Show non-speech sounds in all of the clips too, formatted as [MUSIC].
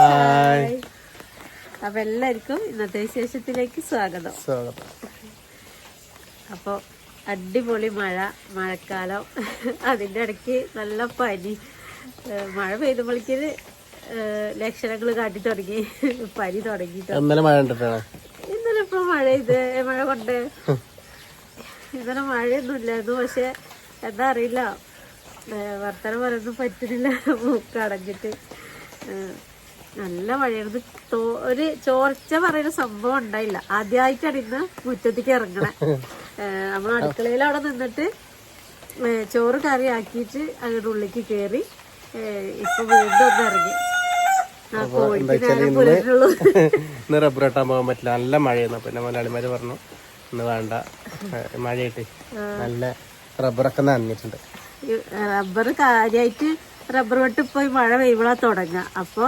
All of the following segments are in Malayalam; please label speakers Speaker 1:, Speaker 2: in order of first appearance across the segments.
Speaker 1: ഹായ്
Speaker 2: അപ്പൊ എല്ലാവർക്കും ഇന്നത്തെ വിശേഷത്തിലേക്ക് സ്വാഗതം.
Speaker 1: സ്വാഗതം.
Speaker 2: അപ്പോൾ അടിപൊളി മഴ മഴക്കാലം. അതിന്റെ ഇടയ്ക്ക് നല്ല പനി. മഴ പെയ്തപ്പോഴേക്കിന് ലക്ഷണങ്ങൾ കാട്ടി തുടങ്ങി. പനി തുടങ്ങി.
Speaker 1: ഇന്നലെ മഴ
Speaker 2: ഇന്നലെ ഇപ്പൊ മഴ ഇത് മഴ കൊണ്ട്. ഇന്നലെ മഴയൊന്നും ഇല്ലായിരുന്നു പക്ഷെ എന്താ അറിയില്ല. വർത്തനം പറയൊന്നും പറ്റുന്നില്ല. മൂക്ക് അടഞ്ഞിട്ട്. ഏഹ് നല്ല മഴയായിരുന്നു തോ ഒരു ചോർച്ച പറയുന്ന സംഭവം ഉണ്ടായില്ല. ആദ്യമായിട്ടാണ് ഇന്ന് മുറ്റത്തേക്ക് ഇറങ്ങണേ. [LAUGHS] നമ്മൾ അടുക്കളയിൽ അവിടെ നിന്നിട്ട് ചോറ് കറി ആക്കിയിട്ട് അങ്ങോട്ട് ഉള്ളിക്ക് കയറി ഇപ്പൊ വീണ്ടും ഒന്ന് ഇറങ്ങി. [LAUGHS]
Speaker 1: ഇന്ന് റബ്ബർ വെട്ടാൻ പോകാൻ പറ്റില്ല. നല്ല മഴയായിരുന്നു. പിന്നെ മലയാളിമാര് പറഞ്ഞു ഇന്ന് വേണ്ട. മഴയിട്ട് മഴയായിട്ട് നല്ല റബ്ബറൊക്കെ നനഞ്ഞിട്ടുണ്ട്.
Speaker 2: റബ്ബർ കാര്യായിട്ട് റബ്ബർ വെട്ട് പോയി മഴ പെയ്യുമ്പോഴാ തുടങ്ങുക. അപ്പൊ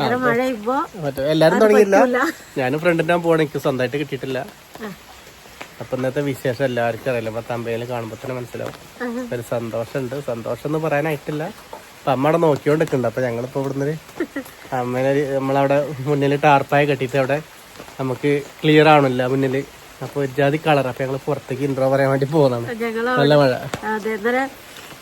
Speaker 2: മഴ പെയ്യുമ്പോ
Speaker 1: മറ്റേ എല്ലാരും തുടങ്ങിയില്ല. ഞാനും ഫ്രണ്ടിന്റെ പോകണം എനിക്ക് സ്വന്തമായിട്ട് കിട്ടിയിട്ടില്ല. അപ്പൊ ഇന്നത്തെ വിശേഷം എല്ലാവർക്കും അറിയില്ല. അപ്പൊ തമ്പയിൽ കാണുമ്പോ തന്നെ മനസ്സിലാവും. ഒരു സന്തോഷമുണ്ട്. സന്തോഷം എന്ന് പറയാനായിട്ടില്ല. അപ്പൊ അമ്മ അവിടെ നോക്കിക്കൊണ്ടിരിക്കുന്നുണ്ട്. അപ്പൊ ഞങ്ങളിപ്പോ ഇവിടുന്ന് അമ്മേനെ നമ്മളവിടെ മുന്നിൽ ടാർപ്പായ കെട്ടിയിട്ട് അവിടെ നമുക്ക് ക്ലിയർ ആവണില്ല മുന്നിൽ. അപ്പൊ ഒരു ജാതി കളർ അപ്പൊ ഞങ്ങൾ പുറത്തേക്ക് ഇൻട്രോ പറയാൻ വേണ്ടി പോകുന്നതാണ് നല്ല മഴ.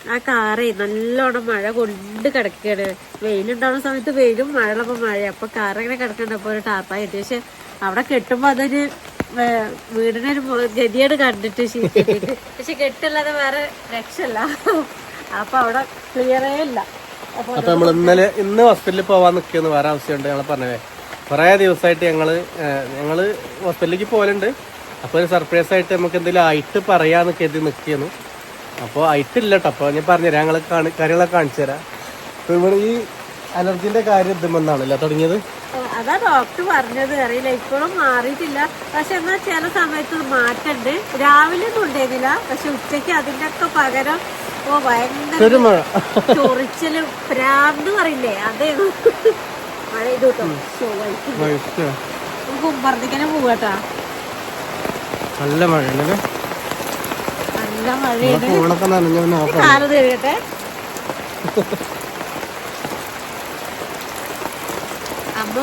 Speaker 2: ആ കാറേ നല്ലോണം മഴ കൊണ്ട് കിടക്കുകയാണ് വെയിലുണ്ടാവുന്ന സമയത്ത് വെയിലും മഴയുള്ളപ്പോൾ മഴ അപ്പൊ കാറിങ്ങനെ കിടക്കണ്ടപ്പോ ഒരു ടാപ്പായി കിട്ടി. പക്ഷെ അവിടെ കെട്ടുമ്പോ അതൊരു വീടിനൊരു ഗതിയാണ് ഗതിയോട് കണ്ടിട്ട് ശീലിച്ചിട്ട് പക്ഷെ കെട്ടില്ലാതെ വേറെ രക്ഷല്ല അപ്പൊ അവിടെ ക്ലിയറേ ഇല്ല. അപ്പൊ
Speaker 1: നമ്മൾ ഇന്നലെ ഇന്ന് ഹോസ്പിറ്റലിൽ പോവാൻ നിൽക്കുന്നു വേറെ ആവശ്യമുണ്ട് ഞങ്ങൾ പറഞ്ഞേ കുറേ ദിവസമായിട്ട് ഞങ്ങൾ ഞങ്ങൾ ഞങ്ങൾ ഹോസ്പിറ്റലിലേക്ക് പോകലുണ്ട് അപ്പൊ ഒരു സർപ്രൈസ് ആയിട്ട് നമുക്ക് എന്തെങ്കിലും ആയിട്ട് പറയാന്ന് കരുതി നിൽക്കുന്നു അപ്പോൾ ആയിട്ടില്ല കേട്ടോ അപ്പോൾ ഞാൻ പറഞ്ഞുതരാം. ഞങ്ങൾ കാണി കാര്യങ്ങളൊക്കെ കാണിച്ചു തരാം അപ്പോൾ ഇവിടെ ഈ അലർജിന്റെ കാര്യം ഇതുമെന്നാണല്ലോ തുടങ്ങിയത്?
Speaker 2: അതാ ഡോക്ടർ പറഞ്ഞത്. അറിയില്ല ഇപ്പോഴും മാറിയിട്ടില്ല. പക്ഷെ എന്നാ ചില സമയത്ത് മാറ്റണ്ട് രാവിലെ ഒന്നും ഉണ്ടായിരുന്നില്ല. പക്ഷെ ഉച്ചയ്ക്ക് അതിന്റെ ഒക്കെ പകരം ഓ ഭയങ്കര ചൊറിച്ചലും പ്രാന്ത് പറയില്ലേ അതേ മഴ ഇത് കേട്ടോ. ഉമ്മർദിക്കനെ പോവാട്ടാ.
Speaker 1: നല്ല മഴ
Speaker 2: നല്ല മഴയാണ് അമ്മ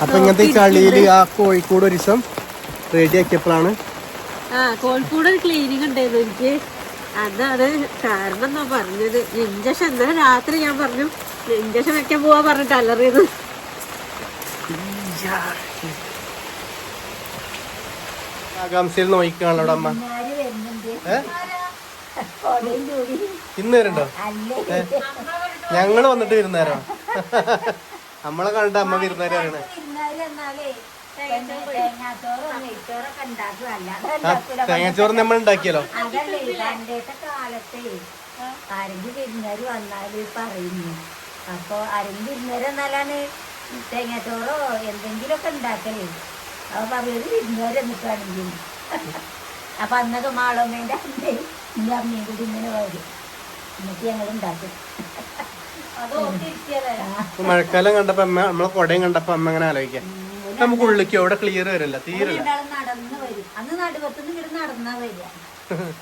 Speaker 1: അപ്പൊ ഇങ്ങനത്തെ ചളിയിൽ ആ കോഴിക്കോട് ഒരു ദിവസം റെഡി ആക്കിയപ്പോഴാണ്.
Speaker 2: ആ കോഴിക്കോട് ഒരു ക്ലീനിങ് ഉണ്ടായിരുന്നു എനിക്ക്. അതാണ് കാരണം എന്നാ പറഞ്ഞത്? ഇഞ്ചക്ഷൻ ഇന്നലെ രാത്രി ഞാൻ പറഞ്ഞു ഇഞ്ചക്ഷൻ വെക്കാൻ പോവാ പറഞ്ഞിട്ട് അലറിയത്.
Speaker 1: ആകാംക്ഷയിൽ നോക്കിക്കാണല്ലോ അമ്മ? ഇന്ന് വരണ്ടോ? ഞങ്ങൾ വന്നിട്ട് വിരുന്നേരോ നമ്മളെ കണ്ട അമ്മ വിരുന്നേരം അറിയണേ ആ തേങ്ങാച്ചോറ് നമ്മൾ ഉണ്ടാക്കിയല്ലോ.
Speaker 3: ആരെങ്കിലും വിരുന്നേര് വന്നാൽ തേങ്ങാച്ചോറോ എന്തെങ്കിലുമൊക്കെ ഉണ്ടാക്കലേ. അപ്പൊ പറയുന്നത് വിരുന്നേര് എന്നിട്ടാണെങ്കിൽ അപ്പൊ അന്നൊക്കെ മാളമ്മേന്റെ അമ്മയും എന്റെ അമ്മയും കൂടി ഇങ്ങനെ വരും. എന്നിട്ട് ഞങ്ങൾ ഉണ്ടാക്കും
Speaker 1: മഴക്കാലം കണ്ടപ്പോ അമ്മ നമ്മളെ കൊടയും കണ്ടപ്പോ അമ്മ അങ്ങനെ ആലോചിക്കാം. നമുക്ക് ഉള്ളിക്കോ അവിടെ ക്ലിയർ വരില്ല തീരെ
Speaker 3: രണ്ടാളും നടന്ന് വരും. അന്ന് നടുവത്തുനിന്ന് ഇവിടെ നടന്നാ വരിക. [LAUGHS]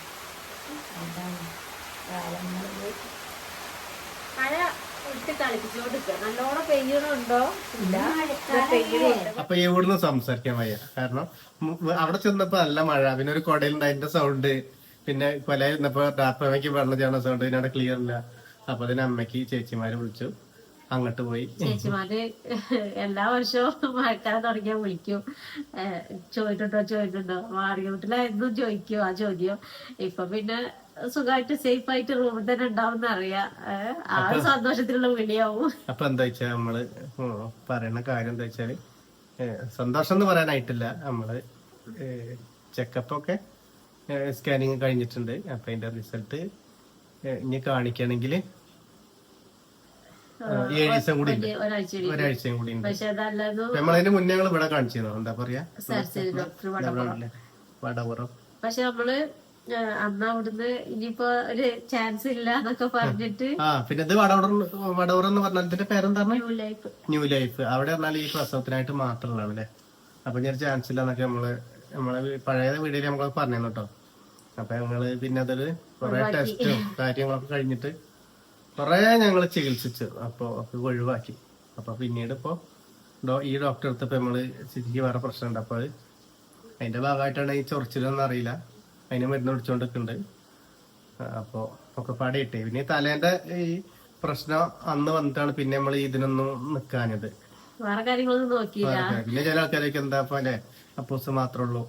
Speaker 2: മഴ ഇട്ട് കളിപ്പിച്ചോണ്ടിരിക്കുക നല്ലോണം പെയ്യണുണ്ടോ? ഇല്ല.
Speaker 1: അപ്പൊ ഇവിടുന്ന് സംസാരിക്കാൻ വയ്യ? കാരണം അവിടെ ചെന്നപ്പോ നല്ല മഴ. പിന്നെ ഒരു കൊടയിലുണ്ട് അതിന്റെ സൗണ്ട് പിന്നെ കൊല ഇരുന്നപ്പോ ഡാപ്പയ്ക്ക് വെള്ളം ചെയ്യണ സൗണ്ട് പിന്നെ അവിടെ ക്ലിയർ ഇല്ല. അപ്പൊ അതിന് അമ്മയ്ക്ക് ചേച്ചിമാരെ വിളിച്ചു. അങ്ങോട്ട് പോയി.
Speaker 2: ചേച്ചിമാര് എല്ലാ വർഷവും മഴക്കാലം തുടങ്ങിയാൽ വിളിക്കും. ചോദിച്ചിട്ടുണ്ടോ? ചോദിച്ചിട്ടുണ്ടോ? മാറിയ വീട്ടിലായിരുന്നു ചോദിക്കും ആ ചോദ്യം. ഇപ്പൊ പിന്നെ സുഖമായിട്ട് സേഫ് ആയിട്ട് റൂമിൽ തന്നെ ഉണ്ടാവും അറിയാം ആ സന്തോഷത്തിലുള്ള വിളിയാവും.
Speaker 1: അപ്പൊ എന്താ വെച്ചാ നമ്മൾ പറയുന്ന കാര്യം എന്താ വെച്ചാൽ സന്തോഷം എന്ന് പറയാനായിട്ടില്ല. നമ്മൾ ചെക്കപ്പ് ഒക്കെ സ്കാനിങ് കഴിഞ്ഞിട്ടുണ്ട്. അപ്പൊ അതിന്റെ റിസൾട്ട് ഇനി കാണിക്കണമെങ്കിൽ ഏഴ് ദിവസം കൂടി ഒരാഴ്ചയും കൂടി ഉണ്ട്. നമ്മളതിന് മുന്നേ ഞങ്ങൾ ഇവിടെ കാണിച്ചിരുന്നു? എന്താ പറയാ?
Speaker 2: വടപുറം. പക്ഷെ നമ്മൾ അന്ന് അവിടുന്ന് ഇനിയിപ്പോ ഒരു ചാൻസ് ഇല്ല എന്നൊക്കെ പറഞ്ഞിട്ട്
Speaker 1: ആ പിന്നെ ഇത് വടവറം വടവറ എന്ന് പറഞ്ഞാൽ ഇതിന്റെ പേരെന്താണ്?
Speaker 2: ന്യൂ ലൈഫ്
Speaker 1: ന്യൂ ലൈഫ് അവിടെ പറഞ്ഞാൽ ഈ പ്രസവത്തിനായിട്ട് മാത്രമുള്ളതാണ് അല്ലേ? അപ്പൊ ഞാൻ ചാൻസ് ഇല്ല എന്നൊക്കെ നമ്മൾ നമ്മളെ പഴയ വീഡിയോയിൽ നമ്മൾ പറഞ്ഞു കേട്ടോ അപ്പൊ ഞങ്ങൾ പിന്നെ അതൊരു കുറെ ടെസ്റ്റും കാര്യങ്ങളൊക്കെ കഴിഞ്ഞിട്ട് കുറെ ഞങ്ങൾ ചികിത്സിച്ചു. അപ്പൊ ഒക്കെ ഒഴിവാക്കി. അപ്പൊ പിന്നീട് ഇപ്പോ ഈ ഡോക്ടറെ അടുത്തപ്പോ ഇപ്പൊ നമ്മൾ ശരിക്കും വേറെ പ്രശ്നമുണ്ട്. അപ്പൊ അതിന്റെ ഭാഗമായിട്ടാണ് ഈ ചൊറിച്ചിലൊന്നും അറിയില്ല. അതിന് മരുന്ന് കുടിച്ചോണ്ടിരിക്കുന്നുണ്ട് അപ്പോൾ ഒക്കെ പാടിയിട്ടേ. പിന്നെ തലേന്റെ ഈ പ്രശ്നം അന്ന് വന്നിട്ടാണ് പിന്നെ നമ്മൾ ഇതിനൊന്നും നിക്കാഞ്ഞത്.
Speaker 2: വേറെ കാര്യങ്ങളൊന്നും നോക്കിയില്ല.
Speaker 1: പിന്നെ ചില ആൾക്കാരൊക്കെ എന്താ പോലെ അപ്പൂസ് മാത്രമേ ഉള്ളൂ.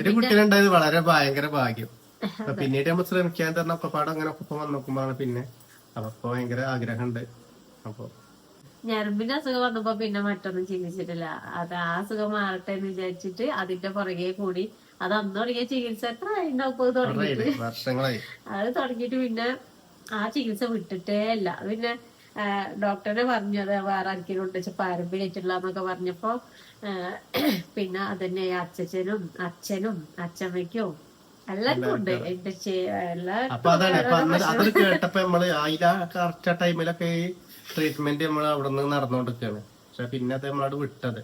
Speaker 1: ഒരു കുട്ടീനുണ്ടായത് വളരെ ഭയങ്കര ഭാഗ്യം. [LAUGHS] പിന്നീട് നമ്മൾ ശ്രമിക്കാൻ തന്നെ ഒക്കെപ്പാട് അങ്ങനെ ഒപ്പം വന്ന് നോക്കുമ്പോഴാണ് പിന്നെ അപ്പൊ ഭയങ്കര ആഗ്രഹമുണ്ട് അപ്പൊ
Speaker 2: ഞരമ്പിന്റെ അസുഖം വന്നപ്പോ പിന്നെ മറ്റൊന്നും ചികിത്സിച്ചിട്ടില്ല. അത് ആ അസുഖം മാറട്ടെ എന്ന് വിചാരിച്ചിട്ട് അതിന്റെ പുറകെ കൂടി അത് അന്ന് തുടങ്ങിയ ചികിത്സ എത്ര ഉണ്ടാവും തുടങ്ങിയിട്ട്. അത് തുടങ്ങിയിട്ട് പിന്നെ ആ ചികിത്സ വിട്ടിട്ടേ അല്ല പിന്നെ ഡോക്ടറെ പറഞ്ഞു അത് വേറെ ആർക്കെങ്കിലും ഉണ്ട് പാരമ്പര്യമായിട്ടുള്ള എന്നൊക്കെ പറഞ്ഞപ്പോ പിന്നെ അതന്നെ അച്ഛനും അച്ഛനും അച്ഛമ്മയ്ക്കും എല്ലാവർക്കും ഉണ്ട്. എന്റെ
Speaker 1: കേട്ടപ്പോ നമ്മൾ അതിലാ കറക്റ്റ് ടൈമിലൊക്കെ ട്രീറ്റ്മെന്റ് നമ്മൾ അവിടെ നിന്ന് നടന്നുകൊണ്ടിരിക്കുകയാണ് പക്ഷെ പിന്നെ അത് നമ്മളവിടെ വിട്ടത്.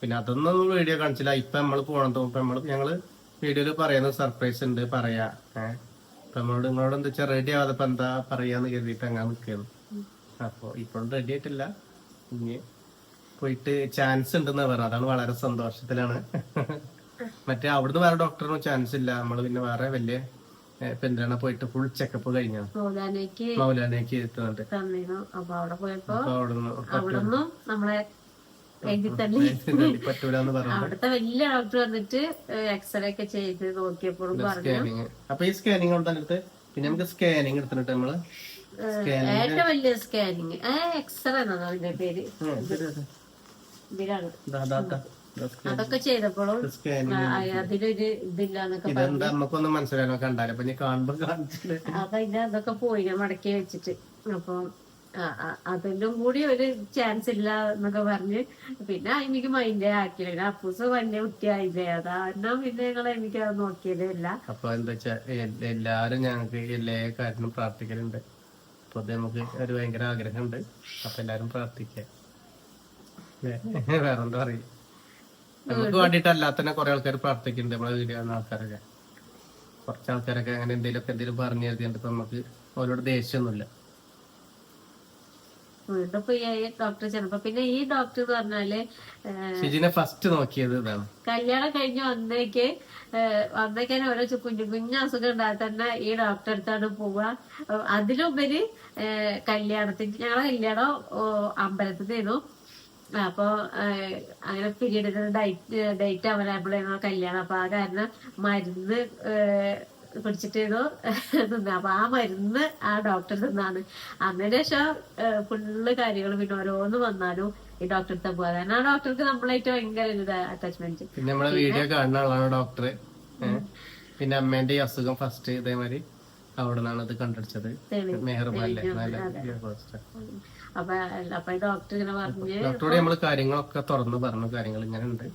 Speaker 1: പിന്നെ അതൊന്നും വീഡിയോ കാണിച്ചില്ല. ഇപ്പൊ നമ്മൾ പോകണം ഇപ്പൊ നമ്മൾ ഞങ്ങൾ വീഡിയോയിൽ പറയുന്ന സർപ്രൈസ് ഉണ്ട് പറയാ. ഏഹ് നമ്മളോട് നിങ്ങളോട് എന്താ വെച്ചാൽ റെഡി ആവാതെ ഇപ്പൊ എന്താ പറയാന്ന് കരുതിയിട്ട് അങ്ങനെ നിൽക്കുന്നു അപ്പൊ ഇപ്പോഴും റെഡി ആയിട്ടില്ല. ഇനി പോയിട്ട് ചാൻസ് ഉണ്ടെന്ന് പറഞ്ഞു അതാണ് വളരെ സന്തോഷത്തിലാണ്. മറ്റേ അവിടുന്ന് വേറെ ഡോക്ടറിനും ചാൻസ് ഇല്ല. നമ്മൾ പിന്നെ വേറെ വലിയ ഇപ്പൊ പോയിട്ട് ഫുൾ ചെക്കപ്പ് കഴിഞ്ഞു?
Speaker 2: മൗലാനയ്ക്ക്
Speaker 1: എത്തുന്നുണ്ട്
Speaker 2: അപ്പൊ അവിടെ പോയപ്പോ
Speaker 1: അവിടുന്ന്
Speaker 2: നമ്മളെ അവിടുത്തെ വലിയ ഡോക്ടർ വന്നിട്ട് എക്സ്റേ ഒക്കെ ചെയ്ത് നോക്കിയപ്പോഴും പറഞ്ഞു.
Speaker 1: അപ്പൊ ഈ സ്കാനിങ് കൊടുത്തിട്ട് പിന്നെ നമുക്ക് സ്കാനിങ് എടുത്തിട്ട് നമ്മൾ.
Speaker 2: ഏറ്റവും വലിയ സ്കാനിങ് എക്സ്റേ എന്നാണ് അതിന്റെ പേര്. ഇതിലാണ്. അതൊക്കെ ചെയ്തപ്പോഴും അതിലൊരു ഇതില്ലാന്നൊക്കെ
Speaker 1: ഇതെന്താ നമുക്കൊന്നും മനസ്സിലായോ കണ്ടാലും. അപ്പൊ കാണുമ്പോ കാണിച്ചില്ല
Speaker 2: അപ്പൊ അതൊക്കെ പോയി. ഞാൻ മടക്കി വെച്ചിട്ട്. അപ്പൊ ആ, കൂടി ഒരു ചാൻസ് ഇല്ല എന്നൊക്കെ പറഞ്ഞ്. പിന്നെ എനിക്ക് മൈൻഡ് ആക്കിയില്ല. പിന്നെ അപ്പൂസ് വലിയ കുട്ടിയായില്ലേ അതാരണം പിന്നെ ഞങ്ങൾ എനിക്ക് അത് നോക്കിയതേ ഇല്ല.
Speaker 1: അപ്പൊ എന്താ വെച്ചാ എല്ലാരും ഞങ്ങൾക്ക് എല്ലാ കാര്യത്തിനും പ്രാർത്ഥിക്കലുണ്ട്. അപ്പൊ അത് നമുക്ക് ഒരു ഭയങ്കര ആഗ്രഹമുണ്ട്. അപ്പൊ എല്ലാരും പ്രാർത്ഥിക്കാം. [LAUGHS] വേറെ വേറെന്താ പറയും നമുക്ക് വേണ്ടിട്ട് അല്ലാത്തന്നെ കുറെ ആൾക്കാർ പ്രാർത്ഥിക്കുന്നുണ്ട് നമ്മളെ വീഡിയോ കാണുന്ന ആൾക്കാരൊക്കെ. കുറച്ച് ആൾക്കാരൊക്കെ അങ്ങനെ എന്തെങ്കിലുമൊക്കെ എന്തെങ്കിലും പറഞ്ഞു കരുതിയിട്ട് ഇപ്പൊ നമുക്ക് അവരോട് ദേഷ്യമൊന്നുമില്ല.
Speaker 2: ഡോക്ടർ പിന്നെ ഈ ഡോക്ടർ എന്ന് പറഞ്ഞാൽ
Speaker 1: ഷിജിനെ ഫസ്റ്റ് നോക്കിയത് ഇതാണ്.
Speaker 2: കല്യാണം കഴിഞ്ഞ് വന്നേക്ക് വന്നേക്കാൻ ഓരോ കുഞ്ഞു കുഞ്ഞു അസുഖം ഉണ്ടായാൽ തന്നെ ഈ ഡോക്ടറെ അടുത്താണ് പോവുക. ഏഹ് അതിലുപരി കല്യാണത്തിന് ഞങ്ങളെ കല്യാണം അമ്പലത്തിൽ അമ്പലത്തിലായിരുന്നു അപ്പൊ ഏഹ് അങ്ങനെ പീരീഡിന് ഡേറ്റ് ഡേറ്റ് അവൈലബിൾ ആയിരുന്നു കല്യാണം. അപ്പൊ ആ കാരണം മരുന്ന് പിടിച്ചിട്ടേതോ തിന്ന അപ്പൊ ആ മരുന്ന് ആ ഡോക്ടർ തിന്നാണ്. അന്നതിന് ശേഷം ഫുള്ള് കാര്യങ്ങൾ പിന്നെ ഓരോന്ന് വന്നാലും ഈ ഡോക്ടർ അടുത്ത പോകാൻ കാരണം ആ ഡോക്ടർക്ക് നമ്മളായിട്ട് ഭയങ്കര അറ്റാച്ച്മെന്റ്
Speaker 1: പിന്നെ നമ്മളെ വീഡിയോ കാണുന്ന ആളാണ് ഡോക്ടർ പിന്നെ അമ്മേന്റെ ഈ അസുഖം ഫസ്റ്റ് ഇതേമാതിരി അവിടെ നിന്നാണ് ഇത് കണ്ടുപിടിച്ചത്. മെഹർബാല്ലേ നല്ല
Speaker 2: അപ്പൊ അപ്പൊ ഈ ഡോക്ടർ ഇങ്ങനെ പറഞ്ഞ്
Speaker 1: ഡോക്ടറോട് നമ്മൾ കാര്യങ്ങളൊക്കെ തുറന്ന് പറഞ്ഞു കാര്യങ്ങൾ ഇങ്ങനെ ഉണ്ട്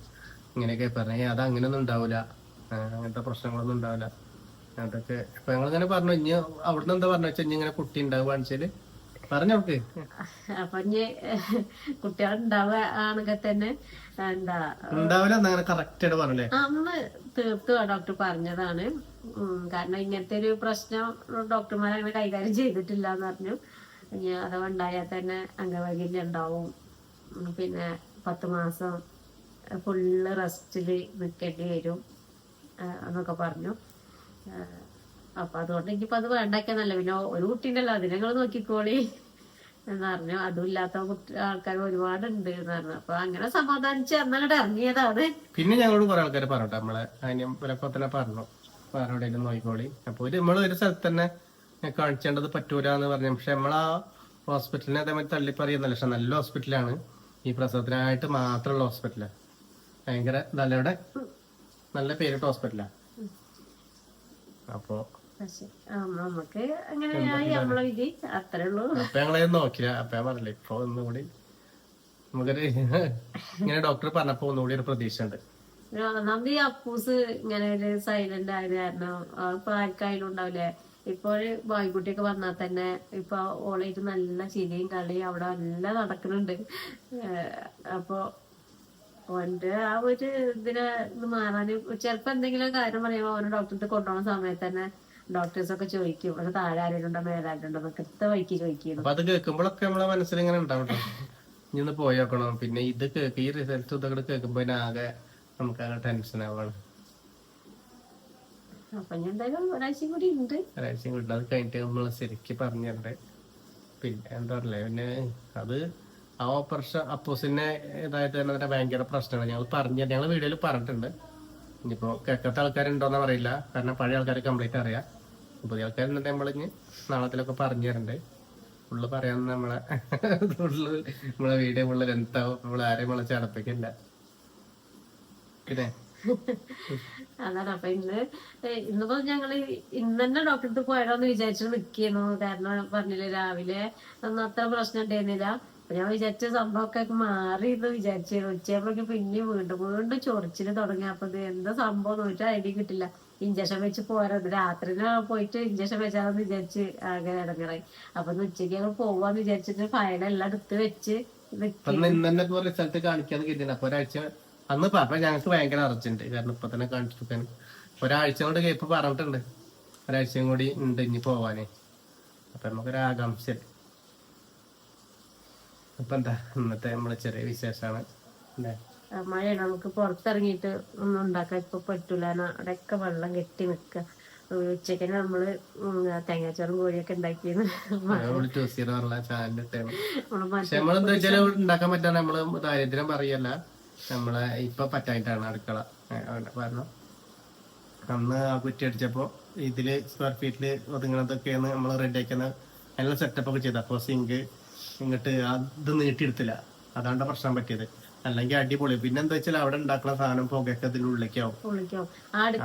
Speaker 1: ഇങ്ങനെയൊക്കെ പറഞ്ഞു അത് അങ്ങനെയൊന്നും ഉണ്ടാവില്ല അങ്ങനത്തെ പ്രശ്നങ്ങളൊന്നും ഉണ്ടാവില്ല അതൊക്കെ ഇപ്പൊ ഞങ്ങളിങ്ങനെ പറഞ്ഞു ഇനി അവിടുന്ന് എന്താ പറഞ്ഞു വെച്ചാൽ ഇങ്ങനെ കുട്ടി ഉണ്ടാവുക വെച്ചാൽ പറഞ്ഞോക്ക്
Speaker 2: അപ്പൊ ഇനി കുട്ടികൾ തന്നെ എന്താ
Speaker 1: ഉണ്ടാവില്ല അങ്ങനെ കറക്റ്റ് ആയിട്ട് പറഞ്ഞല്ലേ?
Speaker 2: അന്ന് തീർത്തു ഡോക്ടർ പറഞ്ഞതാണ്. കാരണം ഇങ്ങനത്തെ ഒരു പ്രശ്നം ഡോക്ടർമാർ അങ്ങനെ കൈകാര്യം ചെയ്തിട്ടില്ല എന്ന് പറഞ്ഞു. ഇനി അഥവാ ഉണ്ടായാൽ തന്നെ അംഗവൈകല്യം ഉണ്ടാവും. പിന്നെ പത്ത് മാസം ഫുള്ള് റെസ്റ്റിൽ നിൽക്കേണ്ടി വരും എന്നൊക്കെ പറഞ്ഞു. അപ്പം അതുകൊണ്ട് ഇനിയിപ്പോൾ അത് വേണ്ടാക്കിയെന്നല്ല പിന്നെ ഒരു കുട്ടീണ്ടല്ലോ അതിനെ നിങ്ങൾ നോക്കിക്കോളി എന്ന് പറഞ്ഞു. അതും ഇല്ലാത്ത കുട്ടി ആൾക്കാർ ഒരുപാടുണ്ട് എന്ന് പറഞ്ഞു. അപ്പൊ അങ്ങനെ സമാധാനിച്ച് അന്നങ്ങോട്ട് ഇറങ്ങിയതാണ്.
Speaker 1: പിന്നെ ഞങ്ങളോട് കുറെ ആൾക്കാർ പറഞ്ഞു നമ്മളെ അതിന് പറഞ്ഞു. നോക്കിക്കോളി. അപ്പൊ ഒരു നമ്മൾ ഒരു സ്ഥലത്ത് തന്നെ കാണിച്ചേണ്ടത് പറ്റൂല എന്ന് പറഞ്ഞു. പക്ഷെ നമ്മളാ ഹോസ്പിറ്റലിനെ അതേമാതിരി തള്ളിപ്പറിയുന്നില്ല പക്ഷെ നല്ല ഹോസ്പിറ്റലാണ് ഈ പ്രസവത്തിനായിട്ട് മാത്രമുള്ള ഹോസ്പിറ്റലാണ് ഭയങ്കര നല്ലവിടെ നല്ല പേരിട്ട ഹോസ്പിറ്റലാണ് അപ്പോ
Speaker 2: നമുക്ക്
Speaker 1: ഞങ്ങളത് നോക്കില്ല. അപ്പൊ പറഞ്ഞില്ല ഇപ്പൊ ഒന്നുകൂടി നമുക്കൊരു [LAUGHS] ഇങ്ങനെ ഡോക്ടർ പറഞ്ഞപ്പോ ഒന്നുകൂടി ഒരു പ്രതീക്ഷ ഉണ്ട്
Speaker 2: ഒന്നാമത് ഈ അപ്പൂസ് ഇങ്ങനെ ഒരു സൈലന്റ് ആയത് കാരണം. ആർക്കായാലും ഉണ്ടാവില്ലേ? ഇപ്പൊ ഒരു ബോയ്ക്കുട്ടിയൊക്കെ വന്നാൽ തന്നെ ഇപ്പൊ ഓളായിട്ട് നല്ല ചിരിയും കളിയും അവിടെ എല്ലാം നടക്കുന്നുണ്ട്. അപ്പോ ഓന്റെ ആ ഒരു ഇതിനെ ഇത് മാറാന് ചിലപ്പോ എന്തെങ്കിലും കാര്യം പറയുമ്പോ ഓരോ ഡോക്ടറെ കൊണ്ടുപോകുന്ന സമയത്ത് തന്നെ ഡോക്ടേഴ്സ് ഒക്കെ ചോദിക്കും അത് താഴെ ആരുണ്ടോ മേലാരുണ്ടോ എത്ര വഴിക്ക്
Speaker 1: അപ്പൊ അത് കേൾക്കുമ്പോഴൊക്കെ നമ്മളെ മനസ്സിൽ ഇങ്ങനെ ഉണ്ടാവും പോയി നോക്കണം. പിന്നെ ഇത് കേൾക്കും ഈ റിസൾട്ട് ഇതൊക്കെ കേൾക്കുമ്പോ ആകെ നമുക്ക് ടെൻഷൻ ആവാണ്
Speaker 2: അപ്പൊ ഞാൻ എന്തായാലും ഒരാഴ്ച കൂടി ഉണ്ട്.
Speaker 1: ഒരാഴ്ചയും അത് കഴിഞ്ഞിട്ട് നമ്മൾ ശരിക്ക് പറഞ്ഞിട്ടുണ്ട്. പിന്നെ എന്താ പറയല്ലേ പിന്നെ അത് ആ ഓപ്പറേഷൻ അപ്പോസിനെ ഇതായിട്ട് തന്നെ ഭയങ്കര പ്രശ്നമാണ്. ഞങ്ങൾ പറഞ്ഞ ഞങ്ങൾ വീഡിയോയിൽ പറഞ്ഞിട്ടുണ്ട്. ഇനിയിപ്പോ കേൾക്കാത്ത ആൾക്കാരുണ്ടോന്ന് അറിയില്ല. കാരണം പഴയ ആൾക്കാർ കംപ്ലീറ്റ് അറിയാം. പുതിയ ആൾക്കാരുണ്ടെങ്കിൽ നമ്മളിഞ്ഞ് നാളത്തിലൊക്കെ പറഞ്ഞു തരണ്ട്. ഫുള്ള് പറയാൻ നമ്മളെ ഫുള്ള് നമ്മളെ വീഡിയോ ഫുള്ള് ലെന്താവും നമ്മൾ ആരെയും നമ്മളെ ചടപ്പിക്കില്ല പിന്നെ
Speaker 2: അതാണ്. അപ്പൊ ഇന്ന് ഇന്നിപ്പോ ഞങ്ങൾ ഇന്ന് തന്നെ ഡോക്ടറെ അടുത്ത് പോയാലോന്ന് വിചാരിച്ചു നിക്കുന്നു. കാരണം പറഞ്ഞില്ലേ രാവിലെ ഒന്നും അത്ര പ്രശ്നം ഉണ്ടായിരുന്നില്ല. അപ്പൊ ഞാൻ വിചാരിച്ച സംഭവമൊക്കെ മാറി എന്ന് വിചാരിച്ചു ഉച്ചയാകുമ്പോഴേക്ക് പിന്നെയും വീണ്ടും വീണ്ടും ചൊറിച്ചിൽ തുടങ്ങി. അപ്പൊ ഇത് എന്താ സംഭവം നോക്കിട്ട് ഐഡിയ കിട്ടില്ല. ഇഞ്ചക്ഷൻ വെച്ച് പോരാ. രാത്രി പോയിട്ട് ഇഞ്ചക്ഷൻ വെച്ചാന്ന് വിചാരിച്ച് ആകെ ഇടങ്ങറായി. അപ്പൊ ഉച്ചയ്ക്ക് ഞങ്ങൾ പോവാന്ന് വിചാരിച്ചിട്ട് ഫയലെല്ലാം എടുത്ത് വെച്ച് നിക്ക്
Speaker 1: അന്ന് പറഞ്ഞ ഞങ്ങൾക്ക് ഭയങ്കര അർജന്റ് കാരണം ഇപ്പൊ തന്നെ കാണിച്ചിട്ട് ഒരാഴ്ച കൊണ്ട് കേപ്പ് പറഞ്ഞിട്ടുണ്ട്. ഒരാഴ്ചയും കൂടി ഉണ്ട് ഇനി പോവാനേ. അപ്പൊ നമുക്കൊരു ആകാംക്ഷ അപ്പൊ എന്താ ഇന്നത്തെ നമ്മളെ ചെറിയ വിശേഷമാണ് അല്ലേ?
Speaker 2: മഴയാണ്. നമുക്ക് പുറത്തിറങ്ങിയിട്ട് ഒന്നും ഉണ്ടാക്കാൻ ഇപ്പൊ പറ്റൂല. അവിടെയൊക്കെ വെള്ളം കെട്ടി നിക്ക. ഉച്ചയ്ക്ക് നമ്മൾ തേങ്ങാച്ചോറും കോഴിയൊക്കെ ഉണ്ടാക്കിയെന്ന്
Speaker 1: നമ്മൾ വെച്ചാൽ ഉണ്ടാക്കാൻ പറ്റാൻ നമ്മൾ ദാരിദ്ര്യം പറയല്ല. നമ്മളെ ഇപ്പൊ പറ്റായിട്ടാണ് അടുക്കള. കാരണം അന്ന് ആ കുറ്റി അടിച്ചപ്പോ ഇതിൽ സ്ക്വയർ ഫീറ്റിൽ ഒതുങ്ങണതൊക്കെയാണ് നമ്മൾ റെഡി ആക്കുന്ന നല്ല സെറ്റപ്പ് ഒക്കെ ചെയ്ത്. അപ്പോൾ സിങ്ക് ഇങ്ങോട്ട് അത് നീട്ടിയെടുത്തില്ല. അതാണ് പ്രശ്നം പറ്റിയത്. അല്ലെങ്കിൽ അടിപൊളി. പിന്നെ എന്താ വെച്ചാൽ അവിടെ ഉണ്ടാക്കുന്ന സാധനം പുകയൊക്കെ അതിന്റെ ഉള്ളിലേക്കാവും.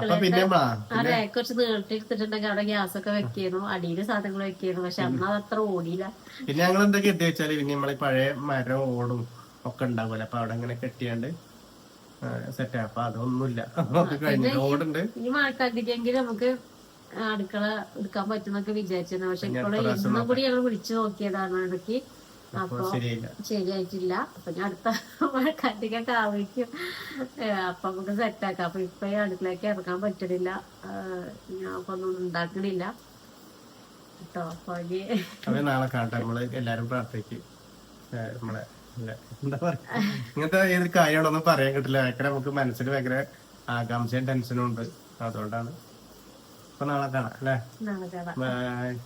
Speaker 1: അപ്പൊ പിന്നെ ആ
Speaker 2: കുറച്ച് നീട്ടി എടുത്തിട്ടുണ്ടെങ്കിൽ അവിടെ ഗ്യാസ് ഒക്കെ വെക്കുന്നു അടിയിൽ സാധനങ്ങൾ വെക്കുന്നു പക്ഷെ അന്ന് അത് അത്ര ഓടിയില്ല.
Speaker 1: പിന്നെ ഞങ്ങൾ എന്തൊക്കെ എത്തി വെച്ചാൽ പിന്നെ നമ്മളെ പഴയ മരം ഓടും. ഒക്കെ ഉണ്ടാകുമല്ലോ അപ്പൊ അവിടെ അങ്ങനെ കെട്ടിയാണ്ട് സെറ്റ് അപ്പൊ അതൊന്നുമില്ല.
Speaker 2: ഈ മഴക്കാലത്തേക്കെങ്കിലും നമുക്ക് അടുക്കള എടുക്കാൻ പറ്റുന്നൊക്കെ വിചാരിച്ചിരുന്നു. പക്ഷെ ഇപ്പോൾ ഇന്നും കൂടി ഞങ്ങൾ വിളിച്ചു നോക്കിയതാണ് ഇടയ്ക്ക്.
Speaker 1: അപ്പൊ
Speaker 2: ശരിയായിട്ടില്ല. അപ്പൊ ഞാൻ അടുത്ത [LAUGHS] മഴക്കാറ്റൊക്കെ ആവുമായിരിക്കും അപ്പൊ നമുക്ക് സെറ്റാക്കാം അപ്പൊ ഇപ്പൊ ഈ അടുക്കളയ്ക്ക് ഇറക്കാൻ പറ്റണില്ല. ഞാൻ അപ്പൊ ഒന്നും ഉണ്ടാക്കണില്ല. കേട്ടോ അപ്പൊ
Speaker 1: നാളെ കാണട്ടെ. നമ്മൾ എല്ലാരും പ്രാർത്ഥിക്കും. നമ്മളെ എന്താ പറയാ ഇങ്ങനത്തെ ഏത് കാര്യമാണോന്നും പറയാൻ കിട്ടില്ല. ഭയങ്കര നമുക്ക് മനസ്സിൽ ഭയങ്കര ആകാംക്ഷയും ടെൻഷനും ഉണ്ട്. അതുകൊണ്ടാണ്. അപ്പൊ നാളെ കാണാം അല്ലേ? ബൈ.